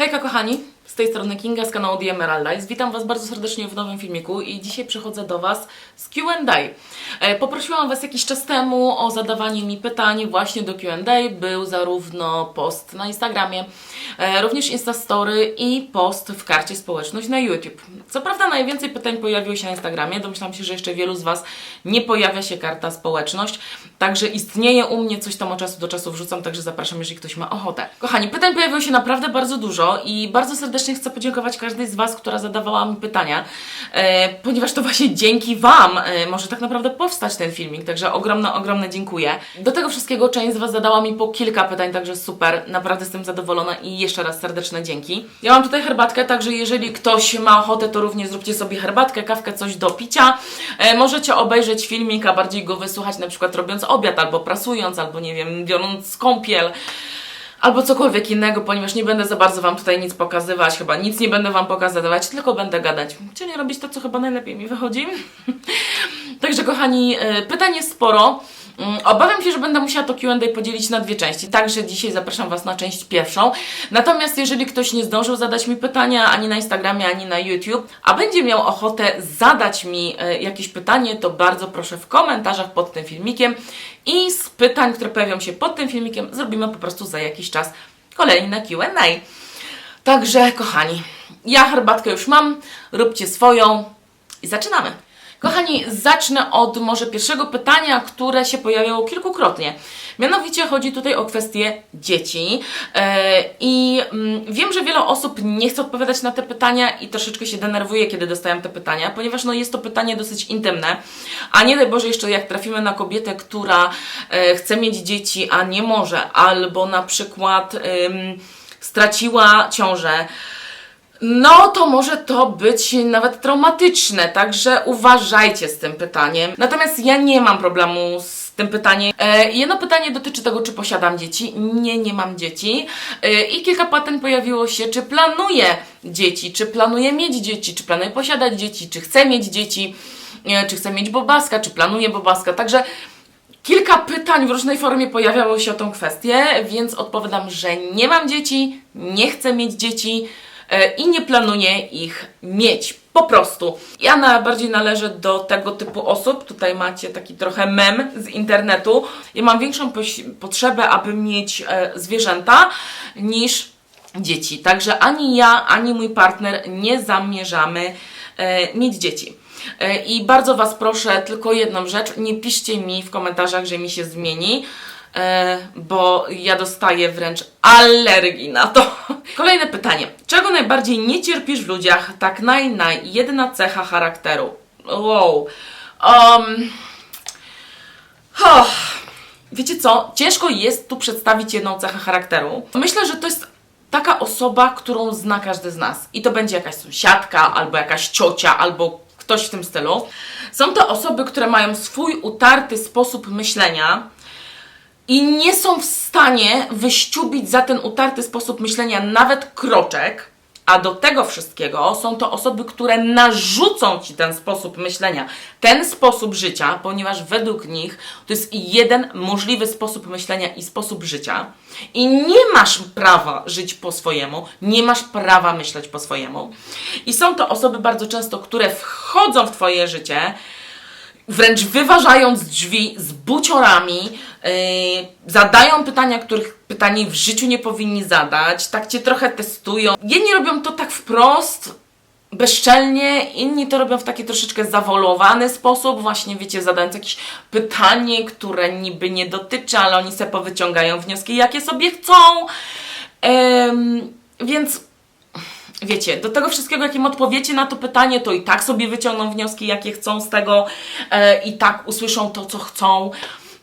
Hejka kochani, tej strony Kinga z kanału The Emeraldize. Witam Was bardzo serdecznie w nowym filmiku i dzisiaj przychodzę do Was z Q&A. E, Poprosiłam Was jakiś czas temu o zadawanie mi pytań właśnie do Q&A. Był zarówno post na Instagramie, e, również Instastory i post w karcie społeczność na YouTube. Co prawda najwięcej pytań pojawiło się na Instagramie, domyślam się, że jeszcze wielu z Was nie pojawia się karta społeczność, także istnieje u mnie, coś tam od czasu do czasu wrzucam, także zapraszam, jeżeli ktoś ma ochotę. Kochani, pytań pojawiło się naprawdę bardzo dużo i bardzo serdecznie chcę podziękować każdej z Was, która zadawała mi pytania, e, ponieważ to właśnie dzięki Wam e, może tak naprawdę powstać ten filmik, także ogromne, ogromne dziękuję. Do tego wszystkiego część z Was zadała mi po kilka pytań, także super, naprawdę jestem zadowolona i jeszcze raz serdeczne dzięki. Ja mam tutaj herbatkę, także jeżeli ktoś ma ochotę, to również zróbcie sobie herbatkę, kawkę, coś do picia. E, możecie obejrzeć filmik, a bardziej go wysłuchać na przykład robiąc obiad, albo prasując, albo nie wiem, biorąc kąpiel albo cokolwiek innego, ponieważ nie będę za bardzo Wam tutaj nic pokazywać, chyba nic nie będę Wam pokazywać, tylko będę gadać. Czyli robić to, co chyba najlepiej mi wychodzi. Także kochani, e, pytań jest sporo. Mm, Obawiam się, że będę musiała to Q&A podzielić na dwie części, także dzisiaj zapraszam Was na część pierwszą. Natomiast jeżeli ktoś nie zdążył zadać mi pytania ani na Instagramie, ani na YouTube, a będzie miał ochotę zadać mi e, jakieś pytanie, to bardzo proszę w komentarzach pod tym filmikiem i z pytań, które pojawią się pod tym filmikiem, zrobimy po prostu za jakiś czas kolejne Q&A. Także kochani, ja herbatkę już mam, róbcie swoją i zaczynamy. Kochani, zacznę od może pierwszego pytania, które się pojawiało kilkukrotnie. Mianowicie chodzi tutaj o kwestię dzieci. E, I mm, wiem, że wiele osób nie chce odpowiadać na te pytania i troszeczkę się denerwuje, kiedy dostają te pytania, ponieważ no, jest to pytanie dosyć intymne. A nie daj Boże, jeszcze jak trafimy na kobietę, która e, chce mieć dzieci, a nie może, albo na przykład straciła ciążę. No, to może to być nawet traumatyczne, także uważajcie z tym pytaniem. Natomiast ja nie mam problemu z tym pytaniem. E, jedno pytanie dotyczy tego, czy posiadam dzieci. Nie, nie mam dzieci. E, I kilka pytań pojawiło się, czy planuję dzieci, czy planuję mieć dzieci, czy planuję posiadać dzieci, czy chcę mieć dzieci, e, czy chcę mieć bobaska, czy planuję bobaska. Także Kilka pytań w różnej formie pojawiało się o tą kwestię, więc odpowiadam, że nie mam dzieci, nie chcę mieć dzieci i nie planuję ich mieć. Po prostu. Ja najbardziej należę do tego typu osób. Tutaj macie taki trochę mem z internetu. Ja mam większą potrzebę, aby mieć e, zwierzęta niż dzieci. Także ani ja, ani mój partner nie zamierzamy e, mieć dzieci. E, I bardzo Was proszę tylko jedną rzecz, nie piszcie mi w komentarzach, że mi się zmieni, e, bo ja dostaję wręcz alergii na to. Kolejne pytanie. Czego najbardziej nie cierpisz w ludziach? Tak naj, naj, jedna cecha charakteru. Wow. Um, oh. Wiecie co? Ciężko jest tu przedstawić jedną cechę charakteru. Myślę, że to jest taka osoba, którą zna każdy z nas. I to będzie jakaś sąsiadka, albo jakaś ciocia, albo ktoś w tym stylu. Są to osoby, które mają swój utarty sposób myślenia i nie są w stanie wyściubić za ten utarty sposób myślenia nawet kroczek. A do tego wszystkiego są to osoby, które narzucą ci ten sposób myślenia, ten sposób życia, ponieważ według nich to jest jeden możliwy sposób myślenia i sposób życia. I nie masz prawa żyć po swojemu, nie masz prawa myśleć po swojemu. I są to osoby bardzo często, które wchodzą w Twoje życie, wręcz wyważając drzwi z buciorami, yy, zadają pytania, których pytań w życiu nie powinni zadać, tak cię trochę testują. Jedni robią to tak wprost, bezczelnie, inni to robią w taki troszeczkę zawolowany sposób, właśnie wiecie, zadając jakieś pytanie, które niby nie dotyczy, ale oni sobie powyciągają wnioski, jakie sobie chcą. Em, więc wiecie, do tego wszystkiego, jak im odpowiecie na to pytanie, to i tak sobie wyciągną wnioski, jakie chcą z tego, e, i tak usłyszą to, co chcą.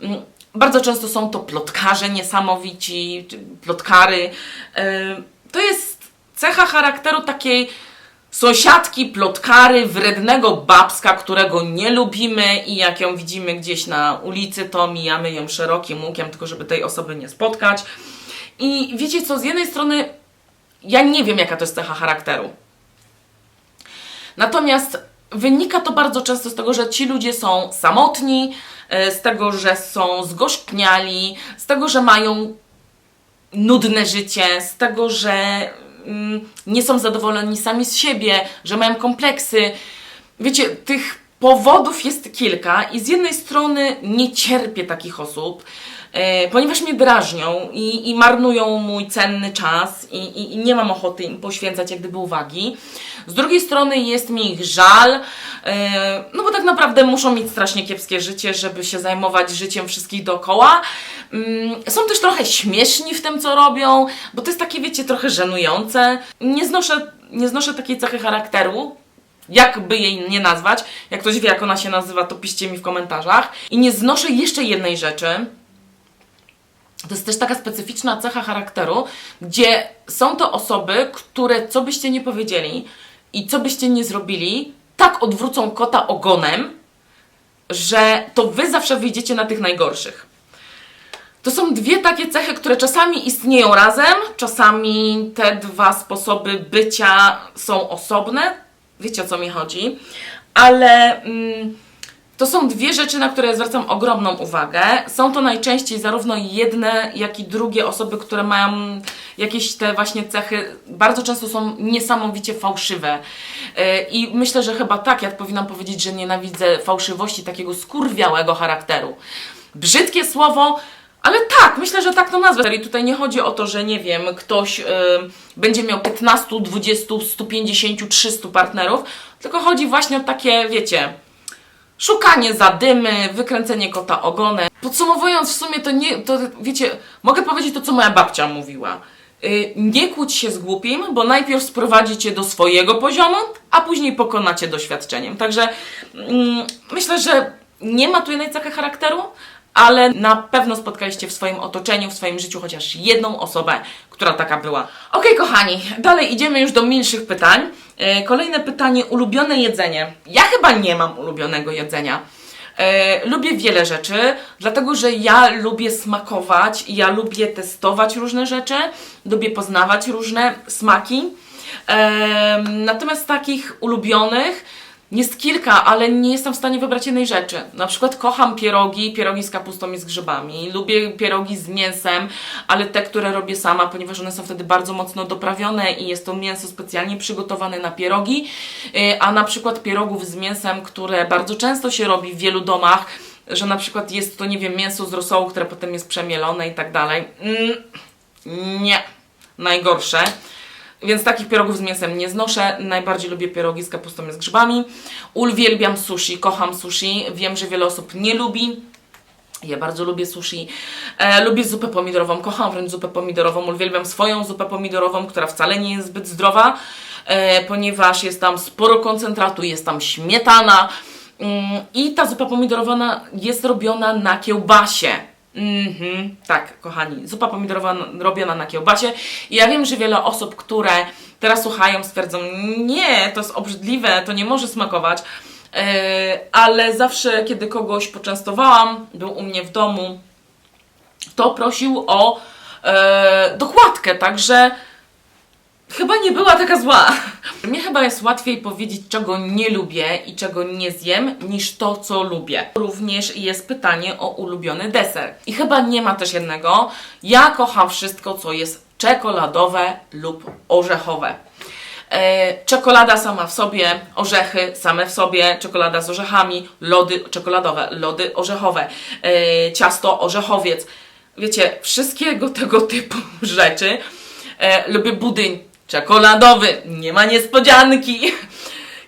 Mm, Bardzo często są to plotkarze niesamowici, plotkary. E, to jest cecha charakteru takiej sąsiadki, plotkary, wrednego babska, którego nie lubimy i jak ją widzimy gdzieś na ulicy, to mijamy ją szerokim łukiem, tylko żeby tej osoby nie spotkać. I wiecie co, z jednej strony ja nie wiem, jaka to jest cecha charakteru. Natomiast wynika to bardzo często z tego, że ci ludzie są samotni, e, z tego, że są zgorzkniali, z tego, że mają nudne życie, z tego, że mm, nie są zadowoleni sami z siebie, że mają kompleksy. Wiecie, tych powodów jest kilka i z jednej strony nie cierpię takich osób, ponieważ mnie drażnią i, i marnują mój cenny czas i, i, i nie mam ochoty im poświęcać jak gdyby uwagi. Z drugiej strony jest mi ich żal, e, no bo tak naprawdę muszą mieć strasznie kiepskie życie, żeby się zajmować życiem wszystkich dookoła. Mm, Są też trochę śmieszni w tym, co robią, bo to jest takie, wiecie, trochę żenujące. Nie znoszę, nie znoszę takiej cechy charakteru, jakby jej nie nazwać. Jak ktoś wie, jak ona się nazywa, to piszcie mi w komentarzach. I nie znoszę jeszcze jednej rzeczy. To jest też taka specyficzna cecha charakteru, gdzie są to osoby, które co byście nie powiedzieli i co byście nie zrobili, tak odwrócą kota ogonem, że to wy zawsze wyjdziecie na tych najgorszych. To są dwie takie cechy, które czasami istnieją razem, czasami te dwa sposoby bycia są osobne. Wiecie o co mi chodzi. Ale mm, to są dwie rzeczy, na które zwracam ogromną uwagę. Są to najczęściej zarówno jedne, jak i drugie osoby, które mają jakieś te właśnie cechy, bardzo często są niesamowicie fałszywe. Yy, I myślę, że chyba tak, ja powinnam powiedzieć, że nienawidzę fałszywości takiego skurwiałego charakteru. Brzydkie słowo, ale tak, myślę, że tak to nazwę. I tutaj nie chodzi o to, że nie wiem, ktoś y, będzie miał 15, 20, 150, 300 partnerów, tylko chodzi właśnie o takie, wiecie, szukanie zadymy, wykręcenie kota ogonem. Podsumowując, w sumie to nie, to wiecie, mogę powiedzieć to, co moja babcia mówiła. Y, nie kłóć się z głupim, bo najpierw sprowadzi cię do swojego poziomu, a później pokonacie doświadczeniem. Także mm, myślę, że nie ma tu jednej cechy charakteru, ale na pewno spotkaliście w swoim otoczeniu, w swoim życiu chociaż jedną osobę, która taka była. Okej, kochani, dalej idziemy już do milszych pytań. E, Kolejne pytanie, ulubione jedzenie. Ja chyba nie mam ulubionego jedzenia. E, lubię wiele rzeczy, dlatego że ja lubię smakować, ja lubię testować różne rzeczy, lubię poznawać różne smaki. E, natomiast takich ulubionych jest kilka, ale nie jestem w stanie wybrać jednej rzeczy. Na przykład kocham pierogi, pierogi z kapustą i z grzybami. Lubię pierogi z mięsem, ale te, które robię sama, ponieważ one są wtedy bardzo mocno doprawione i jest to mięso specjalnie przygotowane na pierogi. Yy, A na przykład pierogów z mięsem, które bardzo często się robi w wielu domach, że na przykład jest to, nie wiem, mięso z rosołu, które potem jest przemielone i tak dalej. Mm, nie. Najgorsze. Więc takich pierogów z mięsem nie znoszę. Najbardziej lubię pierogi z kapustą i z grzybami. Uwielbiam sushi, kocham sushi. Wiem, że wiele osób nie lubi. Ja bardzo lubię sushi. E, lubię zupę pomidorową, kocham wręcz zupę pomidorową. Uwielbiam swoją zupę pomidorową, która wcale nie jest zbyt zdrowa, e, ponieważ jest tam sporo koncentratu, jest tam śmietana. Mm, I ta zupa pomidorowana jest robiona na kiełbasie. Mhm, tak, kochani, zupa pomidorowa robiona na kiełbasie. I ja wiem, że wiele osób, które teraz słuchają, stwierdzą, nie, to jest obrzydliwe, to nie może smakować. Yy, ale zawsze, kiedy kogoś poczęstowałam, był u mnie w domu, to prosił o e, dokładkę, także chyba nie była taka zła. Mnie chyba jest łatwiej powiedzieć, czego nie lubię i czego nie zjem, niż to, co lubię. Również jest pytanie o ulubiony deser. I chyba nie ma też jednego. Ja kocham wszystko, co jest czekoladowe lub orzechowe. E, czekolada sama w sobie, orzechy same w sobie, czekolada z orzechami, lody czekoladowe, lody orzechowe, e, ciasto orzechowiec. Wiecie, wszystkiego tego typu rzeczy. E, lubię budyń czekoladowy, nie ma niespodzianki.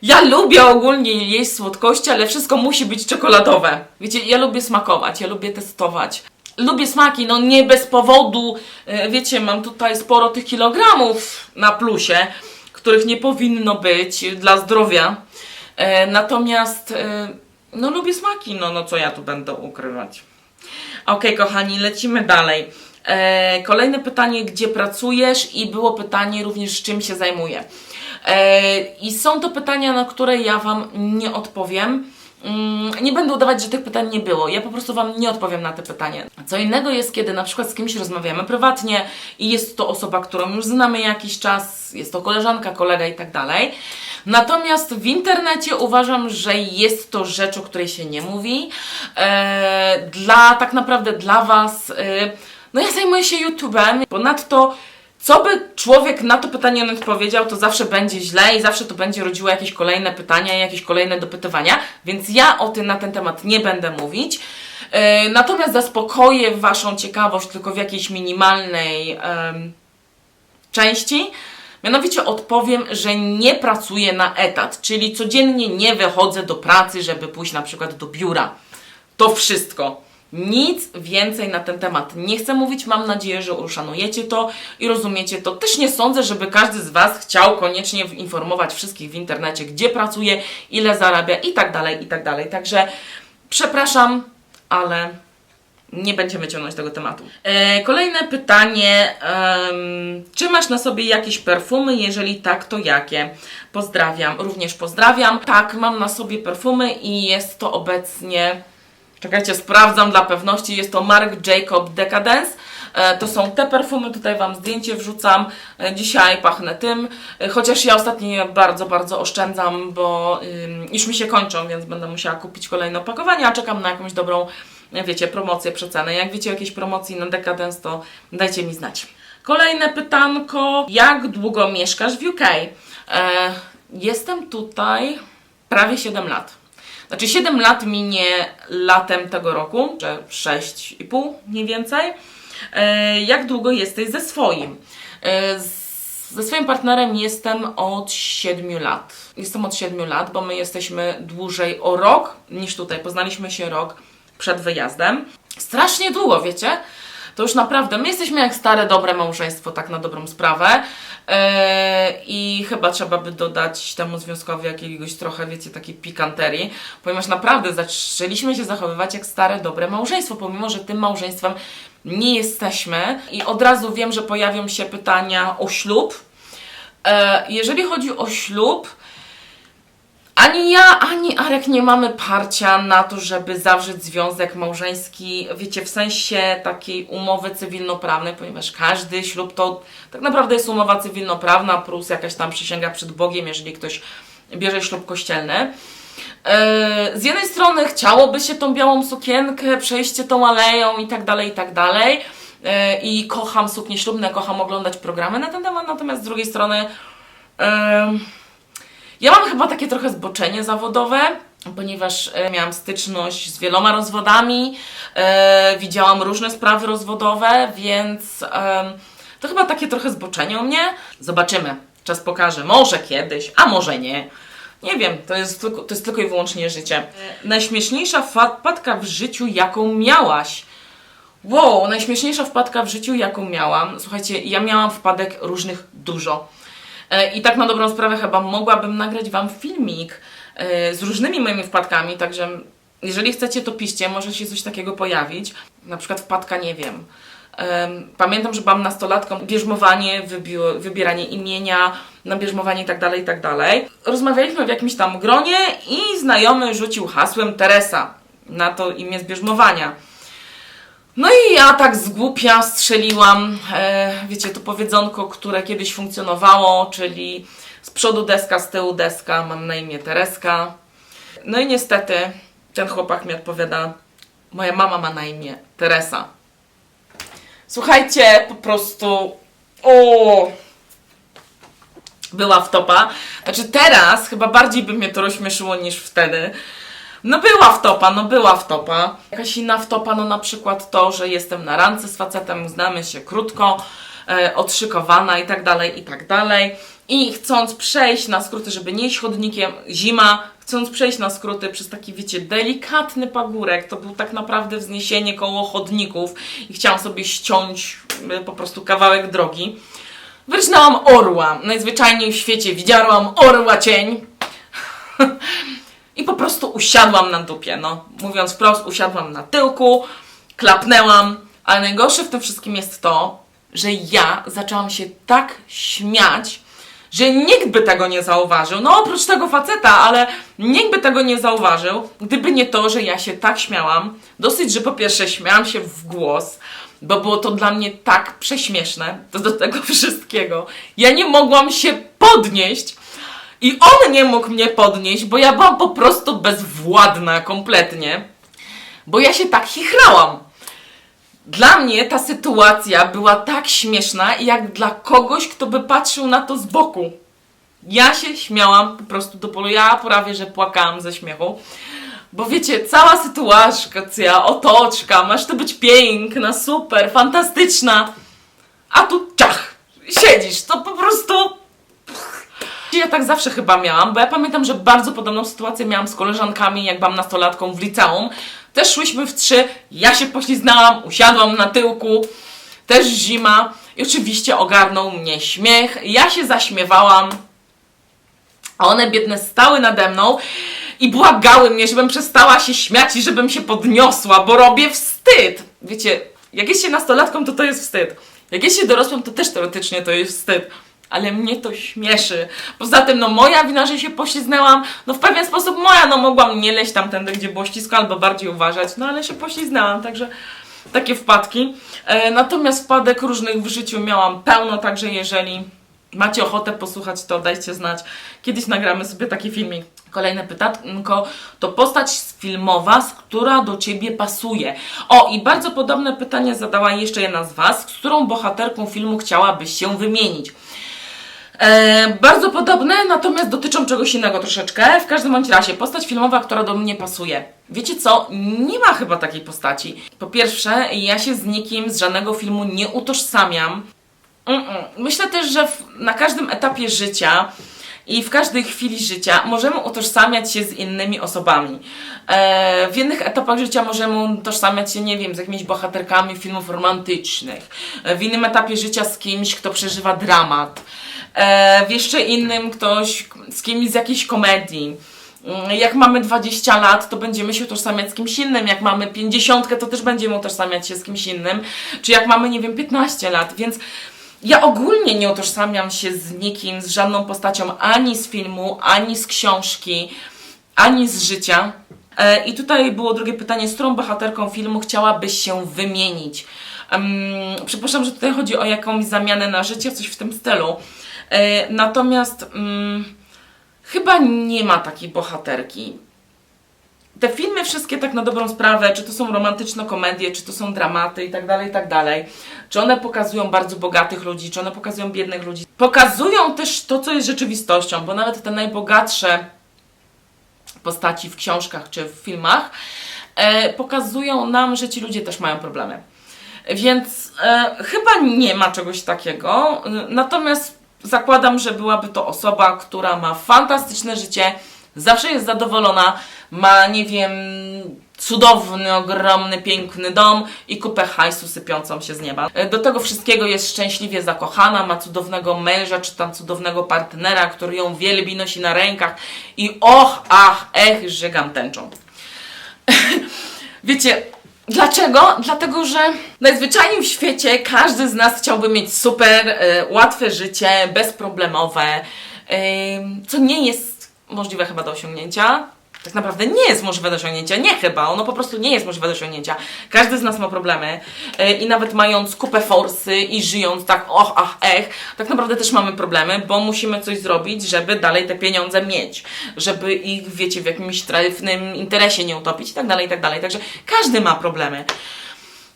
Ja lubię ogólnie jeść słodkości, ale wszystko musi być czekoladowe. Wiecie, ja lubię smakować, ja lubię testować. Lubię smaki, no nie bez powodu. E, Wiecie, mam tutaj sporo tych kilogramów na plusie, których nie powinno być dla zdrowia. E, Natomiast, e, no lubię smaki, no, no co ja tu będę ukrywać. Okej, kochani, lecimy dalej. E, kolejne pytanie, gdzie pracujesz? I było pytanie również, czym się zajmuję. E, I są to pytania, na które ja Wam nie odpowiem. Mm, Nie będę udawać, że tych pytań nie było. Ja po prostu Wam nie odpowiem na te pytania. Co innego jest, kiedy na przykład z kimś rozmawiamy prywatnie i jest to osoba, którą już znamy jakiś czas, jest to koleżanka, kolega i tak dalej. Natomiast w internecie uważam, że jest to rzecz, o której się nie mówi. E, dla tak naprawdę dla Was. No ja zajmuję się YouTube'em. Ponadto co by człowiek na to pytanie nie odpowiedział, to zawsze będzie źle i zawsze to będzie rodziło jakieś kolejne pytania jakieś kolejne dopytywania, więc ja o tym na ten temat nie będę mówić. E, Natomiast zaspokoję Waszą ciekawość tylko w jakiejś minimalnej części. Mianowicie odpowiem, że nie pracuję na etat, czyli codziennie nie wychodzę do pracy, żeby pójść na przykład do biura. To wszystko. Nic więcej na ten temat nie chcę mówić. Mam nadzieję, że uszanujecie to i rozumiecie to. Też nie sądzę, żeby każdy z Was chciał koniecznie informować wszystkich w internecie, gdzie pracuje, ile zarabia i tak dalej, i tak dalej. Także przepraszam, ale nie będziemy ciągnąć tego tematu. E, kolejne pytanie. czy masz na sobie jakieś perfumy? Jeżeli tak, to jakie? Pozdrawiam. Również pozdrawiam. Tak, mam na sobie perfumy i jest to obecnie. Czekajcie, sprawdzam dla pewności. Jest to Marc Jacob Decadence. E, To są te perfumy, tutaj Wam zdjęcie wrzucam. E, Dzisiaj pachnę tym, E, chociaż ja ostatnio bardzo, bardzo oszczędzam, bo już mi się kończą, więc będę musiała kupić kolejne opakowanie, a czekam na jakąś dobrą, wiecie, promocję, przecenę. Jak wiecie o jakiejś promocji na Decadence, to dajcie mi znać. Kolejne pytanko. Jak długo mieszkasz w UK? Jestem tutaj prawie 7 lat. Znaczy 7 lat minie latem tego roku, że 6,5 mniej więcej. E, jak długo jesteś ze swoim? E, ze swoim partnerem jestem od 7 lat. Jestem od 7 lat, bo my jesteśmy dłużej o rok niż tutaj. Poznaliśmy się rok przed wyjazdem. Strasznie długo, wiecie? To już naprawdę, my jesteśmy jak stare, dobre małżeństwo, tak na dobrą sprawę. Eee, I chyba trzeba by dodać temu związkowi jakiegoś trochę, wiecie, takiej pikanterii, ponieważ naprawdę zaczęliśmy się zachowywać jak stare, dobre małżeństwo, pomimo, że tym małżeństwem nie jesteśmy. I od razu wiem, że pojawią się pytania o ślub. Eee, jeżeli chodzi o ślub, ani ja, ani Arek nie mamy parcia na to, żeby zawrzeć związek małżeński, wiecie, w sensie takiej umowy cywilnoprawnej, ponieważ każdy ślub to tak naprawdę jest umowa cywilnoprawna plus jakaś tam przysięga przed Bogiem, jeżeli ktoś bierze ślub kościelny. E, Z jednej strony chciałoby się tą białą sukienkę, przejście tą aleją i tak dalej, i tak dalej. E, I kocham suknie ślubne, kocham oglądać programy na ten temat, natomiast z drugiej strony em, ja mam chyba takie trochę zboczenie zawodowe, ponieważ e, miałam styczność z wieloma rozwodami, e, widziałam różne sprawy rozwodowe, więc to chyba takie trochę zboczenie u mnie. Zobaczymy, czas pokaże. Może kiedyś, a może nie. Nie wiem, to jest tylko, to jest tylko i wyłącznie życie. Najśmieszniejsza wpadka w życiu, jaką miałaś? Wow, najśmieszniejsza wpadka w życiu, jaką miałam. Słuchajcie, ja miałam wpadek różnych dużo. E, I tak na dobrą sprawę chyba mogłabym nagrać Wam filmik e, z różnymi moimi wpadkami, także jeżeli chcecie, to piszcie, może się coś takiego pojawić. Na przykład wpadka, nie wiem. Em, Pamiętam, że byłam nastolatką, bierzmowanie, wybi- wybieranie imienia, na bierzmowanie i tak dalej, i tak. Rozmawialiśmy w jakimś tam gronie i znajomy rzucił hasłem Teresa na to imię z bierzmowania. No i ja tak z głupia strzeliłam, e, wiecie, to powiedzonko, które kiedyś funkcjonowało, czyli z przodu deska, z tyłu deska, mam na imię Tereska. No i niestety ten chłopak mi odpowiada, moja mama ma na imię Teresa. Słuchajcie, po prostu, o, była wtopa. Znaczy teraz chyba bardziej by mnie to rozśmieszyło niż wtedy. No była wtopa, no była wtopa. Jakaś inna wtopa, no na przykład to, że jestem na randce z facetem, znamy się krótko, e, odszykowana i tak dalej, i tak dalej. I chcąc przejść na skróty, żeby nie iść chodnikiem, zima, chcąc przejść na skróty przez taki, wiecie, delikatny pagórek, to był tak naprawdę wzniesienie koło chodników i chciałam sobie ściąć e, po prostu kawałek drogi. Wyrżnęłam orła, najzwyczajniej w świecie widziałam orła cień. I po prostu usiadłam na dupie, no. Mówiąc wprost, usiadłam na tyłku, klapnęłam, ale najgorsze w tym wszystkim jest to, że ja zaczęłam się tak śmiać, że nikt by tego nie zauważył. No oprócz tego faceta, ale nikt by tego nie zauważył, gdyby nie to, że ja się tak śmiałam. Dosyć, że po pierwsze śmiałam się w głos, bo było to dla mnie tak prześmieszne, to do tego wszystkiego. Ja nie mogłam się podnieść, i on nie mógł mnie podnieść, bo ja byłam po prostu bezwładna kompletnie. Bo ja się tak chichrałam. Dla mnie ta sytuacja była tak śmieszna, jak dla kogoś, kto by patrzył na to z boku. Ja się śmiałam po prostu do bólu. Ja prawie, że płakałam ze śmiechu. Bo wiecie, cała sytuacja, otoczka, masz to być piękna, super, fantastyczna, a tu ciach, siedzisz, to po prostu... Ja tak zawsze chyba miałam, bo ja pamiętam, że bardzo podobną sytuację miałam z koleżankami, jak byłam nastolatką w liceum. Też szłyśmy w trzy, ja się pośliznałam, usiadłam na tyłku, też zima i oczywiście ogarnął mnie śmiech. Ja się zaśmiewałam, a one biedne stały nade mną i błagały mnie, żebym przestała się śmiać i żebym się podniosła, bo robię wstyd. Wiecie, jak jest się nastolatką, to to jest wstyd. Jak jest się dorosłym, to też teoretycznie to jest wstyd. Ale mnie to śmieszy. Poza tym, no moja wina, że się pośliznęłam, no w pewien sposób moja, no mogłam nie leźć tamtędy, gdzie było ścisko, albo bardziej uważać, no ale się pośliznęłam, także takie wpadki. E, natomiast wpadek różnych w życiu miałam pełno, także jeżeli macie ochotę posłuchać, to dajcie znać. Kiedyś nagramy sobie taki filmik. Kolejne pytanko to postać filmowa, z która do Ciebie pasuje. O, i bardzo podobne pytanie zadała jeszcze jedna z Was. Z którą bohaterką filmu chciałabyś się wymienić? E, bardzo podobne, natomiast dotyczą czegoś innego troszeczkę. W każdym bądź razie, postać filmowa, która do mnie pasuje. Wiecie co? Nie ma chyba takiej postaci. Po pierwsze, ja się z nikim z żadnego filmu nie utożsamiam. Mm-mm. Myślę też, że w, na każdym etapie życia i w każdej chwili życia możemy utożsamiać się z innymi osobami. E, w innych etapach życia możemy utożsamiać się, nie wiem, z jakimiś bohaterkami filmów romantycznych. E, w innym etapie życia z kimś, kto przeżywa dramat. E, w jeszcze innym ktoś z kimś z jakiejś komedii. Mm, Jak mamy 20 lat, to będziemy się utożsamiać z kimś innym. Jak mamy 50, to też będziemy utożsamiać się z kimś innym. Czy jak mamy, nie wiem, 15 lat. Więc ja ogólnie nie utożsamiam się z nikim, z żadną postacią ani z filmu, ani z książki, ani z życia. E, I tutaj było drugie pytanie, z którą bohaterką filmu chciałabyś się wymienić? Um, przypuszczam, że tutaj chodzi o jakąś zamianę na życie, coś w tym stylu. E, natomiast mm, chyba nie ma takiej bohaterki. Te filmy wszystkie tak na dobrą sprawę, czy to są romantyczne komedie, czy to są dramaty i tak dalej, i tak dalej. Czy one pokazują bardzo bogatych ludzi, czy one pokazują biednych ludzi. Pokazują też to, co jest rzeczywistością, bo nawet te najbogatsze postaci w książkach czy w filmach e, pokazują nam, że ci ludzie też mają problemy. Więc e, chyba nie ma czegoś takiego. Natomiast zakładam, że byłaby to osoba, która ma fantastyczne życie, zawsze jest zadowolona, ma, nie wiem, cudowny, ogromny, piękny dom i kupę hajsu sypiącą się z nieba. E, Do tego wszystkiego jest szczęśliwie zakochana, ma cudownego męża czy tam cudownego partnera, który ją wielbi, nosi na rękach i och, ach, ech, żygam tęczą. Wiecie, dlaczego? Dlatego, że najzwyczajniej w świecie każdy z nas chciałby mieć super, e, łatwe życie, bezproblemowe, e, co nie jest możliwe chyba do osiągnięcia. Tak naprawdę nie jest możliwe do osiągnięcia. Nie chyba, ono po prostu nie jest możliwe do osiągnięcia. Każdy z nas ma problemy e, i nawet mając kupę forsy i żyjąc tak och, ach, ech, tak naprawdę też mamy problemy, bo musimy coś zrobić, żeby dalej te pieniądze mieć, żeby ich, wiecie, w jakimś trafnym interesie nie utopić i tak dalej, i tak dalej. Także każdy ma problemy.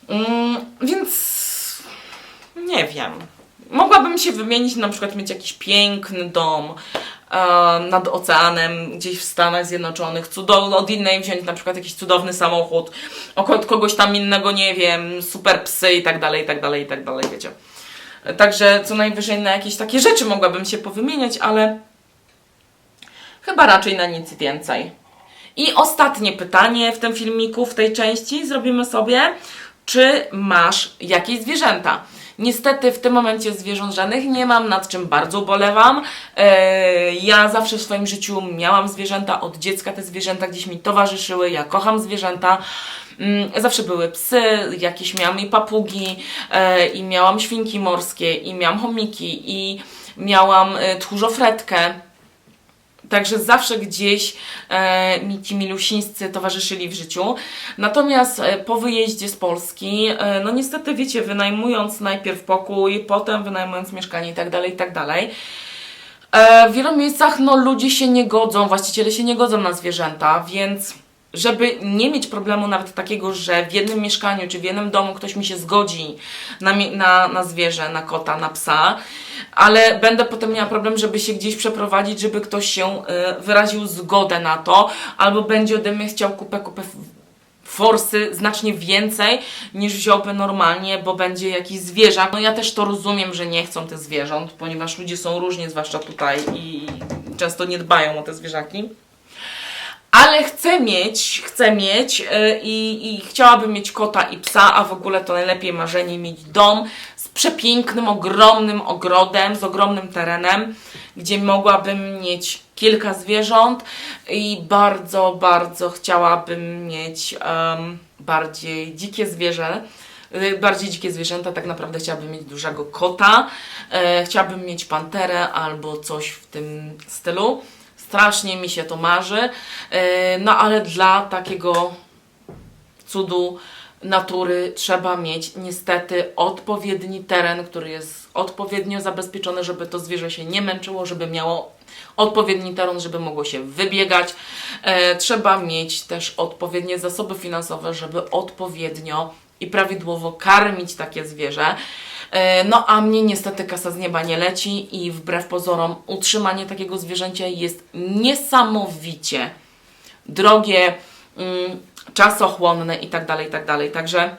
Mm, więc nie wiem. Mogłabym się wymienić, na przykład mieć jakiś piękny dom nad oceanem, gdzieś w Stanach Zjednoczonych, cudowny, od innej wziąć na przykład jakiś cudowny samochód, od kogoś tam innego, nie wiem, super psy i tak dalej, i tak dalej, i tak dalej, wiecie. E, Także co najwyżej na jakieś takie rzeczy mogłabym się powymieniać, ale chyba raczej na nic więcej. I ostatnie pytanie w tym filmiku, w tej części zrobimy sobie, czy masz jakieś zwierzęta? Niestety w tym momencie zwierząt żadnych nie mam, nad czym bardzo ubolewam. E, ja zawsze w swoim życiu miałam zwierzęta, od dziecka te zwierzęta gdzieś mi towarzyszyły, ja kocham zwierzęta. Mm, Zawsze były psy, jakieś miałam i papugi, e, i miałam świnki morskie, i miałam chomiki, i miałam e, tchórzofretkę. Także zawsze gdzieś e, mi ci milusińscy towarzyszyli w życiu. Natomiast e, po wyjeździe z Polski, e, no niestety wiecie, wynajmując najpierw pokój, potem wynajmując mieszkanie i tak dalej, i tak dalej. E, w wielu miejscach no ludzie się nie godzą, właściciele się nie godzą na zwierzęta, więc żeby nie mieć problemu nawet takiego, że w jednym mieszkaniu czy w jednym domu ktoś mi się zgodzi na, na, na zwierzę, na kota, na psa, ale będę potem miała problem, żeby się gdzieś przeprowadzić, żeby ktoś się y, wyraził zgodę na to, albo będzie ode mnie chciał kupę, kupę forsy znacznie więcej niż wziąłby normalnie, bo będzie jakiś zwierzak. No ja też to rozumiem, że nie chcą tych zwierząt, ponieważ ludzie są różni, zwłaszcza tutaj i często nie dbają o te zwierzaki. Ale chcę mieć, chcę mieć yy, i, chciałabym mieć kota i psa, a w ogóle to najlepiej marzenie mieć dom z przepięknym, ogromnym ogrodem, z ogromnym terenem, gdzie mogłabym mieć kilka zwierząt i bardzo, bardzo chciałabym mieć em, bardziej dzikie zwierzę. y, Bardziej dzikie zwierzęta, tak naprawdę chciałabym mieć dużego kota, e, chciałabym mieć panterę albo coś w tym stylu. Strasznie mi się to marzy, e, no ale dla takiego cudu natury trzeba mieć niestety odpowiedni teren, który jest odpowiednio zabezpieczony, żeby to zwierzę się nie męczyło, żeby miało odpowiedni teren, żeby mogło się wybiegać. E, trzeba mieć też odpowiednie zasoby finansowe, żeby odpowiednio i prawidłowo karmić takie zwierzę. E, No a mnie niestety kasa z nieba nie leci i wbrew pozorom utrzymanie takiego zwierzęcia jest niesamowicie drogie, mm, czasochłonne i tak dalej, i tak. Także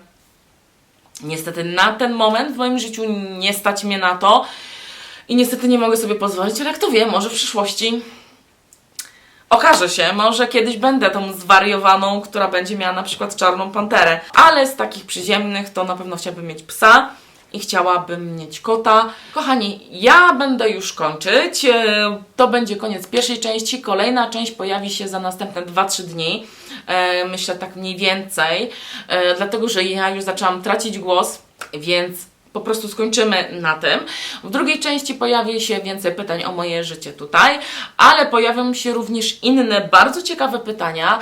niestety na ten moment w moim życiu nie stać mnie na to i niestety nie mogę sobie pozwolić, ale kto wie, może w przyszłości okaże się, może kiedyś będę tą zwariowaną, która będzie miała na przykład czarną panterę. Ale z takich przyziemnych to na pewno chciałabym mieć psa i chciałabym mieć kota. Kochani, ja będę już kończyć. E, To będzie koniec pierwszej części. Kolejna część pojawi się za następne 2-3 dni. E, Myślę tak mniej więcej, e, dlatego że ja już zaczęłam tracić głos, więc po prostu skończymy na tym. W drugiej części pojawi się więcej pytań o moje życie tutaj, ale pojawią się również inne bardzo ciekawe pytania,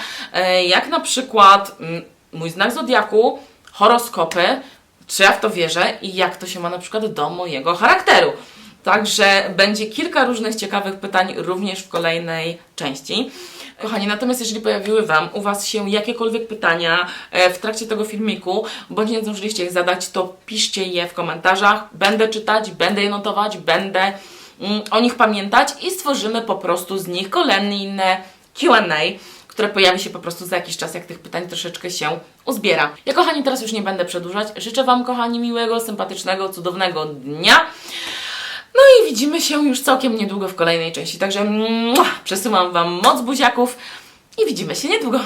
jak na przykład mm, mój znak zodiaku, horoskopy, czy ja w to wierzę i jak to się ma na przykład do mojego charakteru. Także będzie kilka różnych ciekawych pytań również w kolejnej części. Kochani, natomiast jeżeli pojawiły Wam u Was się jakiekolwiek pytania e, w trakcie tego filmiku, bądź nie zdążyliście ich zadać, to piszcie je w komentarzach. Będę czytać, będę je notować, będę mm, o nich pamiętać i stworzymy po prostu z nich kolejne Q&A które pojawi się po prostu za jakiś czas, jak tych pytań troszeczkę się uzbiera. Ja, kochani, teraz już nie będę przedłużać. Życzę Wam, kochani, miłego, sympatycznego, cudownego dnia. No i widzimy się już całkiem niedługo w kolejnej części. Także przesyłam Wam moc buziaków i widzimy się niedługo.